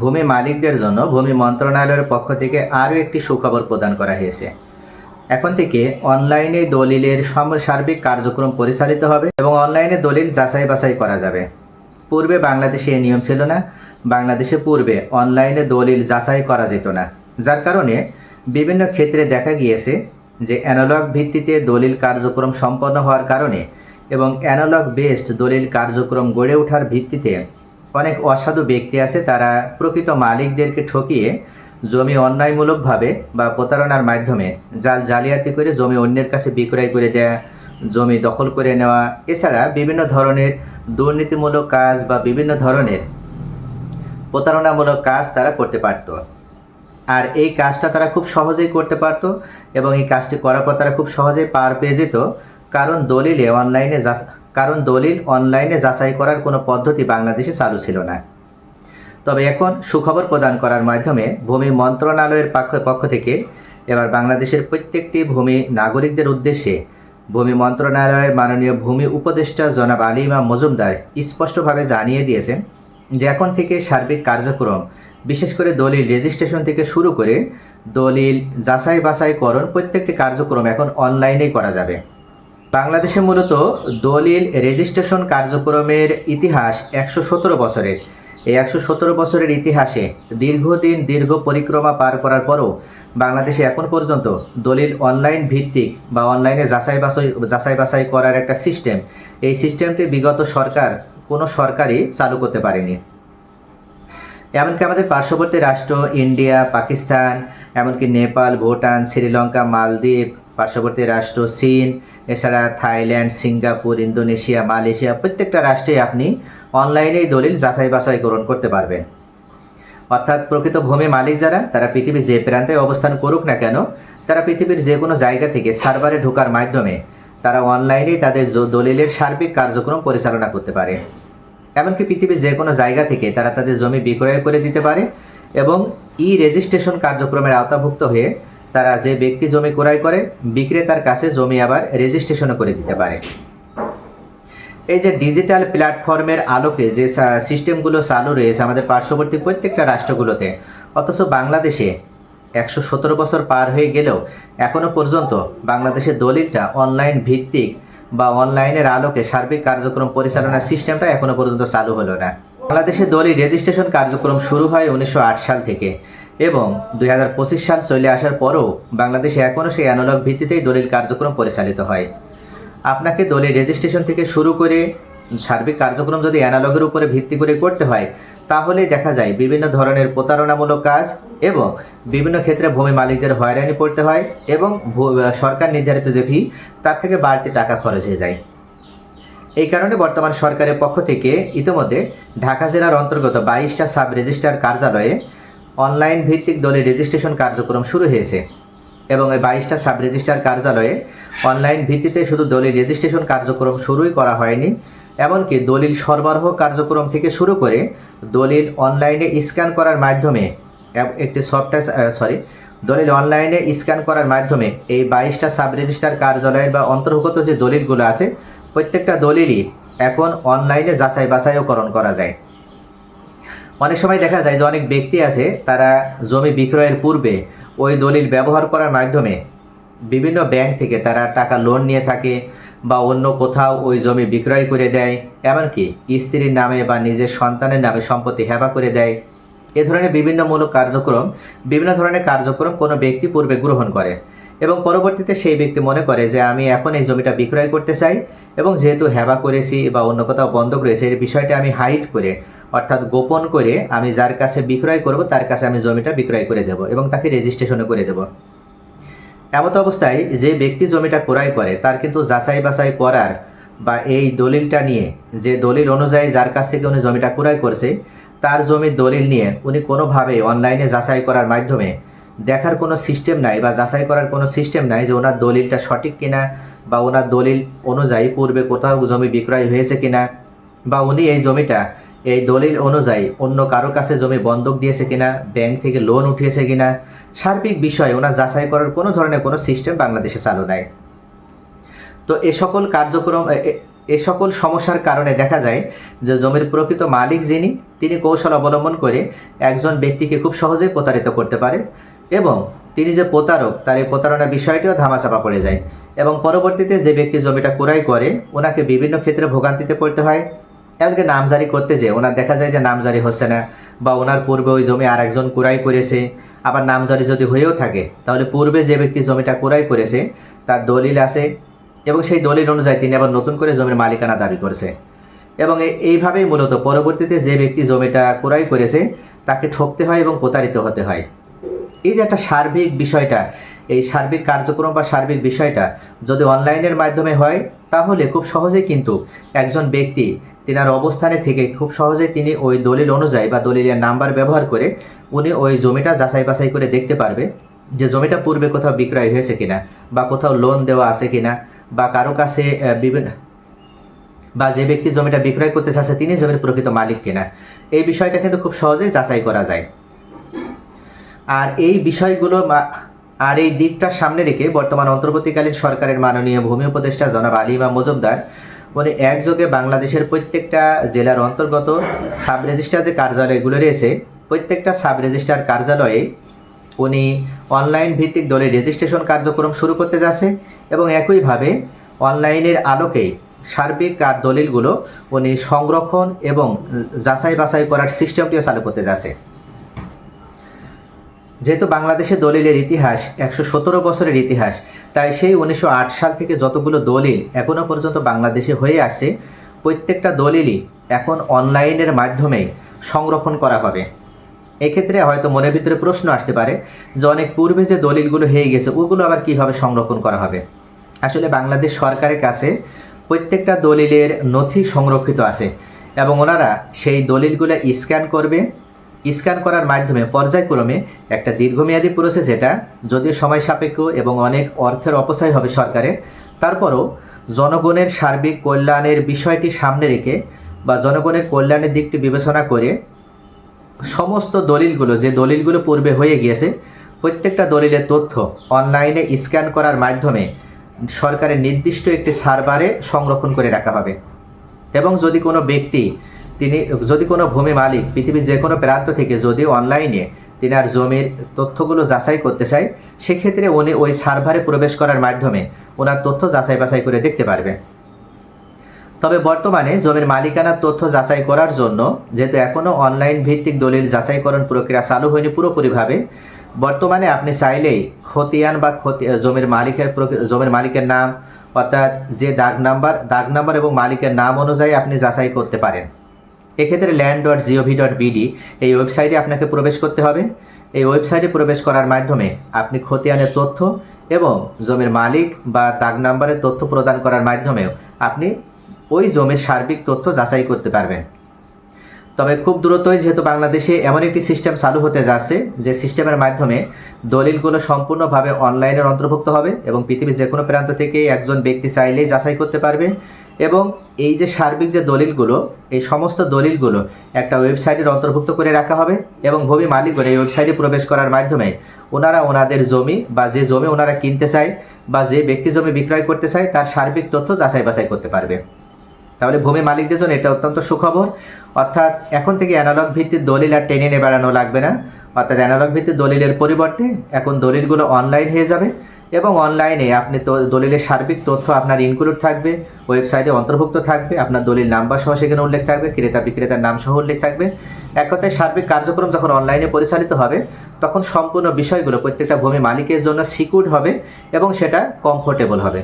ভূমি মালিকদের জন্য ভূমি মন্ত্রণালয়ের পক্ষ থেকে আরও একটি সুখবর প্রদান করা হয়েছে। এখন থেকে অনলাইনে দলিলের সার্বিক কার্যক্রম পরিচালিত হবে এবং অনলাইনে দলিল যাচাই বাছাই করা যাবে। পূর্বে বাংলাদেশে এই নিয়ম ছিল না। বাংলাদেশে পূর্বে অনলাইনে দলিল যাচাই করা যেত না। যার কারণে বিভিন্ন ক্ষেত্রে দেখা গিয়েছে যে অ্যানালগ ভিত্তিতে দলিল কার্যক্রম সম্পন্ন হওয়ার কারণে এবং অ্যানালগ বেসড দলিল কার্যক্রম গড়ে ওঠার ভিত্তিতে অনেক অসাধু ব্যক্তি আছে, তারা প্রকৃত মালিকদেরকে ঠকিয়ে জমি অন্যায়মূলকভাবে বা প্রতারণার মাধ্যমে জাল জালিয়াতি করে জমি অন্যের কাছে বিক্রয় করে দেয়া, জমি দখল করে নেওয়া, এছাড়া বিভিন্ন ধরনের দুর্নীতিমূলক কাজ বা বিভিন্ন ধরনের প্রতারণামূলক কাজ তারা করতে পারত। আর এই কাজটা তারা খুব সহজেই করতে পারত এবং এই কাজটি করার পর তারা খুব সহজেই পার পেয়ে যেত, কারণ দলিলে, অনলাইনে যাচ- কারণ দলিল অনলাইনে যাচাই করার কোনো পদ্ধতি বাংলাদেশে চালু ছিল না। তবে এখন সুখবর প্রদান করার মাধ্যমে ভূমি মন্ত্রণালয়ের পক্ষ পক্ষ থেকে এবার বাংলাদেশের প্রত্যেকটি ভূমি নাগরিকদের উদ্দেশ্যে ভূমি মন্ত্রণালয়ের মাননীয় ভূমি উপদেষ্টা জনাব আলিমা মজুমদার স্পষ্টভাবে জানিয়ে দিয়েছেন যে এখন থেকে সার্বিক কার্যক্রম, বিশেষ করে দলিল রেজিস্ট্রেশন থেকে শুরু করে দলিল যাচাই বাছাইকরণ প্রত্যেকটি কার্যক্রম এখন অনলাইনেই করা যাবে। বাংলাদেশে মূলত দলিল রেজিস্ট্রেশন কার্যক্রমের ইতিহাস একশো সতেরো বছরের। এই একশো সতেরো বছরের ইতিহাসে দীর্ঘদিন দীর্ঘ পরিক্রমা পার করার পরও বাংলাদেশে এখন পর্যন্ত দলিল অনলাইন ভিত্তিক বা অনলাইনে যাচাই বাছাই যাচাই বাছাই করার একটা সিস্টেম। এই সিস্টেমটি বিগত সরকার, কোনো সরকারই চালু করতে পারেনি। এমনকি আমাদের পার্শ্ববর্তী রাষ্ট্র, ইন্ডিয়া, পাকিস্তান, এমনকি নেপাল, ভুটান, শ্রীলঙ্কা, মালদ্বীপ পার্শ্ববর্তী রাষ্ট্র, চীন, এছাড়া থাইল্যান্ড, সিঙ্গাপুর, ইন্দোনেশিয়া, মালয়েশিয়া, প্রত্যেকটা রাষ্ট্রে আপনি অনলাইনেই দলিল যাচাই বাছাইকরণ করতে পারবেন। অর্থাৎ প্রকৃত ভূমি মালিক যারা, তারা পৃথিবীর যে প্রান্তে অবস্থান করুক না কেন, তারা পৃথিবীর যে কোনো জায়গা থেকে সার্ভারে ঢোকার মাধ্যমে তারা অনলাইনেই তাদের দলিলের সার্বিক কার্যক্রম পরিচালনা করতে পারে। এমনকি পৃথিবীর যে কোনো জায়গা থেকে তারা তাদের জমি বিক্রয় করে দিতে পারে এবং ই রেজিস্ট্রেশন কার্যক্রমের আওতাভুক্ত হয়ে তারা যে ব্যক্তি জমি ক্রয় করে, বিক্রেতার কাছে জমি আবার রেজিস্ট্রেশনও করে দিতে পারে। এই যে ডিজিটাল প্ল্যাটফর্মের আলোকে যে সিস্টেমগুলো চালু রয়েছে আমাদের পার্শ্ববর্তী প্রত্যেকটা রাষ্ট্রগুলোতে, অথচ বাংলাদেশে একশো সতেরো বছর পার হয়ে গেলেও এখনও পর্যন্ত বাংলাদেশের দলিলটা অনলাইন ভিত্তিক বা অনলাইনের আলোকে সার্বিক কার্যক্রম পরিচালনার সিস্টেমটা এখনও পর্যন্ত চালু হলো না। বাংলাদেশে দলিল রেজিস্ট্রেশন কার্যক্রম শুরু হয় উনিশশো আট সাল থেকে। এবং দুই হাজার পঁচিশ সাল চলে আসার পরও বাংলাদেশে এখনও সেই অ্যানালগ ভিত্তিতেই দলিল কার্যক্রম পরিচালিত হয়। আপনাকে দলের রেজিস্ট্রেশন থেকে শুরু করে সার্বিক কার্যক্রম যদি অ্যানালগের উপরে ভিত্তি করে করতে হয়, তাহলে দেখা যায় বিভিন্ন ধরনের প্রতারণামূলক কাজ এবং বিভিন্ন ক্ষেত্রে ভূমি মালিকদের হয়রানি পড়তে হয় এবং সরকার নির্ধারিত যে ফি তার থেকে বাড়তি টাকা খরচ হয়ে যায়। এই কারণে বর্তমান সরকারের পক্ষ থেকে ইতিমধ্যে ঢাকা জেলার অন্তর্গত বাইশটা সাব রেজিস্ট্রার কার্যালয়ে অনলাইন ভিত্তিক দলের রেজিস্ট্রেশন কার্যক্রম শুরু হয়েছে এবং এই বাইশটা সাব রেজিস্ট্রার কার্যালয়ে অনলাইন ভিত্তিতে শুধু দলিল রেজিস্ট্রেশন কার্যক্রম শুরুই করা হয়নি, এমনকি দলিল সরবরাহ কার্যক্রম থেকে শুরু করে দলিল অনলাইনে স্ক্যান করার মাধ্যমে একটি সফটওয়্যার সরি দলিল অনলাইনে স্ক্যান করার মাধ্যমে এই বাইশটা সাব রেজিস্ট্রার কার্যালয়ের বা অন্তর্গত যে দলিলগুলো আছে, প্রত্যেকটা দলিলই এখন অনলাইনে যাচাই বাছাইকরণ করা যায়। অনেক সময় দেখা যায় যে অনেক ব্যক্তি আছে, তারা জমি বিক্রয়ের পূর্বে ওই দলিল ব্যবহার করার মাধ্যমে বিভিন্ন ব্যাংক থেকে তারা টাকা লোন নিয়ে থাকে বা অন্য কোথাও ওই জমি বিক্রয় করে দেয়, এমনকি স্ত্রীর নামে বা নিজের সন্তানের নামে সম্পত্তি হেবা করে দেয়। এ ধরনের বিভিন্নমূলক কার্যক্রম, বিভিন্ন ধরনের কার্যক্রম কোনো ব্যক্তি পূর্বে গ্রহণ করে এবং পরবর্তীতে সেই ব্যক্তি মনে করে যে আমি এখন এই জমিটা বিক্রয় করতে চাই এবং যেহেতু হেবা করেছি বা অন্য কোথাও বন্ধক রয়েছে এই বিষয়টা আমি হাইট করে অর্থাৎ গোপন করে আমি যার কাছে বিক্রয় করব, তার কাছে আমি জমিটা বিক্রয় করে দেব এবং তাকে রেজিস্ট্রেশনও করে দেব। এমত অবস্থায় যে ব্যক্তি জমিটা ক্রয় করে, তার কিন্তু যাচাই বাছাই করার বা এই দলিলটা নিয়ে, যে দলিল অনুযায়ী যার কাছ থেকে উনি জমিটা ক্রয় করছে, তার জমির দলিল নিয়ে উনি কোনোভাবে অনলাইনে যাচাই করার মাধ্যমে দেখার কোনো সিস্টেম নাই বা যাচাই করার কোনো সিস্টেম নাই যে ওনার দলিলটা সঠিক কিনা বা ওনার দলিল অনুযায়ী পূর্বে কোথাও জমি বিক্রয় হয়েছে কিনা বা উনি এই জমিটা এই দলিল অনুযায়ী অন্য কারও কাছে জমি বন্ধক দিয়েছে কিনা, ব্যাংক থেকে লোন উঠিয়েছে কিনা, সার্বিক বিষয়ে ওনার যাচাই করার কোনো ধরনের কোনো সিস্টেম বাংলাদেশে চালু নাই। তো এ সকল কার্যক্রম, এ- সকল সমস্যার কারণে দেখা যায় যে জমির প্রকৃত মালিক যিনি, তিনি কৌশল অবলম্বন করে একজন ব্যক্তিকে খুব সহজেই প্রতারিত করতে পারে এবং তিনি যে প্রতারক, তার এই প্রতারণার বিষয়টিও ধামাচাপা পড়ে যায় এবং পরবর্তীতে যে ব্যক্তি জমিটা ক্রয় করে, ওনাকে বিভিন্ন ক্ষেত্রে ভোগান্তিতে পড়তে হয়। এমনকি নামজারি করতে যে, ওনার দেখা যায় যে নামজারি হচ্ছে না, বা ওনার পূর্বে ওই জমি আর একজন ক্রয় করেছে, আবার নামজারি যদি হয়েও থাকে, তাহলে পূর্বে যে ব্যক্তি জমিটা ক্রয় করেছে, তার দলিল আছে, এবং সেই দলিল অনুযায়ী তিনি আবার নতুন করে জমির মালিকানা দাবি করছে। এবং এইভাবেই মূলত পরবর্তীতে যে ব্যক্তি জমিটা ক্রয় করেছে, তাকে ঠকতে হয় এবং প্রতারিত হতে হয়। এই যে একটা সার্বিক বিষয়টা, এই সার্বিক কার্যক্রম বা সার্বিক বিষয়টা যদি অনলাইনের মাধ্যমে হয়, তাহলে খুব সহজেই কিন্তু একজন ব্যক্তি তিনার অবস্থানে থেকে খুব সহজেই তিনি ওই দলিল অনুযায়ী বা দলিলের নাম্বার ব্যবহার করে উনি ওই জমিটা যাচাই বাছাই করে দেখতে পারবে যে জমিটা পূর্বে কোথাও বিক্রয় হয়েছে কিনা বা কোথাও লোন দেওয়া আছে কিনা বা কারও কাছে বিভিন্ন বা যে ব্যক্তি জমিটা বিক্রয় করতে চাচ্ছে তিনি জমির প্রকৃত মালিক কিনা। এই বিষয়টা কিন্তু খুব সহজেই যাচাই করা যায়। আর এই বিষয়গুলো আর এই দিকটা সামনে রেখে বর্তমান অন্তর্বর্তীকালীন সরকারের মাননীয় ভূমি উপদেষ্টা জনাব আলিমা মজুমদার, উনি একযোগে বাংলাদেশের প্রত্যেকটা জেলার অন্তর্গত সাব রেজিস্ট্রার যে কার্যালয়গুলো রয়েছে, প্রত্যেকটা সাব রেজিস্ট্রার কার্যালয়ে উনি অনলাইন ভিত্তিক দলের রেজিস্ট্রেশন কার্যক্রম শুরু করতে যাচ্ছে এবং একইভাবে অনলাইনের আলোকেই সার্বিক কার দলিলগুলো উনি সংরক্ষণ এবং যাচাই বাছাই করার সিস্টেমটিও চালু করতে যাচ্ছে। যেহেতু বাংলাদেশে দলিলের ইতিহাস একশো সতেরো বছরের ইতিহাস, তাই সেই উনিশশো আট সাল থেকে যতগুলো দলিল এখনও পর্যন্ত বাংলাদেশে হয়ে আসছে, প্রত্যেকটা দলিলই এখন অনলাইনের মাধ্যমে সংরক্ষণ করা হবে। এক্ষেত্রে হয়তো মনের ভিতরে প্রশ্ন আসতে পারে যে অনেক পূর্বে যে দলিলগুলো হয়ে গেছে, ওগুলো আবার কীভাবে সংরক্ষণ করা হবে? আসলে বাংলাদেশ সরকারের কাছে প্রত্যেকটা দলিলের নথি সংরক্ষিত আছে এবং ওনারা সেই দলিলগুলো স্ক্যান করবে স্ক্যান করার মাধ্যমে পর্যায়ক্রমে একটা দীর্ঘমেয়াদী প্রসেস এটা, যদিও সময় সাপেক্ষ এবং অনেক অর্থের অপচয় হবে সরকারের, তারপরও জনগণের সার্বিক কল্যাণের বিষয়টি সামনে রেখে বা জনগণের কল্যাণের দিকটি বিবেচনা করে সমস্ত দলিলগুলো, যে দলিলগুলো পূর্বে হয়ে গিয়েছে, প্রত্যেকটা দলিলের তথ্য অনলাইনে স্ক্যান করার মাধ্যমে সরকারের নির্দিষ্ট একটি সার্ভারে সংরক্ষণ করে রাখা হবে। এবং যদি কোনো ব্যক্তি তিনি যদি কোনো ভূমি মালিক, পৃথিবীর যে কোনো প্রান্ত থেকে যদি অনলাইনে তিনি আর জমির তথ্যগুলো যাচাই করতে চায়, সেক্ষেত্রে উনি ওই সার্ভারে প্রবেশ করার মাধ্যমে ওনার তথ্য যাচাই বাছাই করে দেখতে পারবে। তবে বর্তমানে জমির মালিকানার তথ্য যাচাই করার জন্য যেহেতু এখনও অনলাইন ভিত্তিক দলিল যাচাইকরণ প্রক্রিয়া চালু হয়নি পুরোপুরিভাবে, বর্তমানে আপনি চাইলেই খতিয়ান বা জমির মালিকের জমির মালিকের নাম অর্থাৎ যে দাগ নাম্বার দাগ নাম্বার এবং মালিকের নাম অনুযায়ী আপনি যাচাই করতে পারেন। এক্ষেত্রে land dot G O V dot BD এই ওয়েবসাইটে আপনাকে প্রবেশ করতে হবে। এই ওয়েবসাইটে প্রবেশ করার মাধ্যমে আপনি খতিয়ানের তথ্য এবং জমির মালিক বা দাগ নাম্বারের তথ্য প্রদান করার মাধ্যমেও আপনি ওই জমির সার্বিক তথ্য যাচাই করতে পারবেন। তবে খুব দ্রুতই যেহেতু বাংলাদেশে এমন একটি সিস্টেম চালু হতে যাচ্ছে, যে সিস্টেমের মাধ্যমে দলিলগুলো সম্পূর্ণভাবে অনলাইনের অন্তর্ভুক্ত হবে এবং পৃথিবীর যে কোনো প্রান্ত থেকে একজন ব্যক্তি চাইলেই যাচাই করতে পারবে। এবং এই যে সার্বিক যে দলিলগুলো, এই সমস্ত দলিলগুলো একটা ওয়েবসাইটের অন্তর্ভুক্ত করে রাখা হবে এবং ভূমি মালিকগণ এই ওয়েবসাইটে প্রবেশ করার মাধ্যমে ওনারা ওনাদের জমি বা যে জমি ওনারা কিনতে চায় বা যে ব্যক্তি জমি বিক্রয় করতে চায়, তার সার্বিক তথ্য যাচাই বাছাই করতে পারবে। তাহলে ভূমি মালিকদের জন্য এটা অত্যন্ত সুখবর। অর্থাৎ এখন থেকে অ্যানালগ ভিত্তিক দলিল আর টেনে নিয়ে বেড়ানো লাগবে না। অর্থাৎ অ্যানালগ ভিত্তিক দলিলের পরিবর্তে এখন দলিলগুলো অনলাইন হয়ে যাবে। এবং অনলাইনে আপনি দলিলের সার্বিক তথ্য আপনার ইনক্লুড থাকবে ওয়েবসাইটে অন্তর্ভুক্ত থাকবে, আপনার দলিল নাম্বার সহ সেখানে উল্লেখ থাকবে, ক্রেতা বিক্রেতার নাম সহ উল্লেখ থাকবে। এক কথায় সার্বিক কার্যক্রম যখন অনলাইনে পরিচালিত হবে, তখন সম্পূর্ণ বিষয়গুলো প্রত্যেকটা ভূমি মালিকের জন্য সিকিউর হবে এবং সেটা কমফোর্টেবল হবে।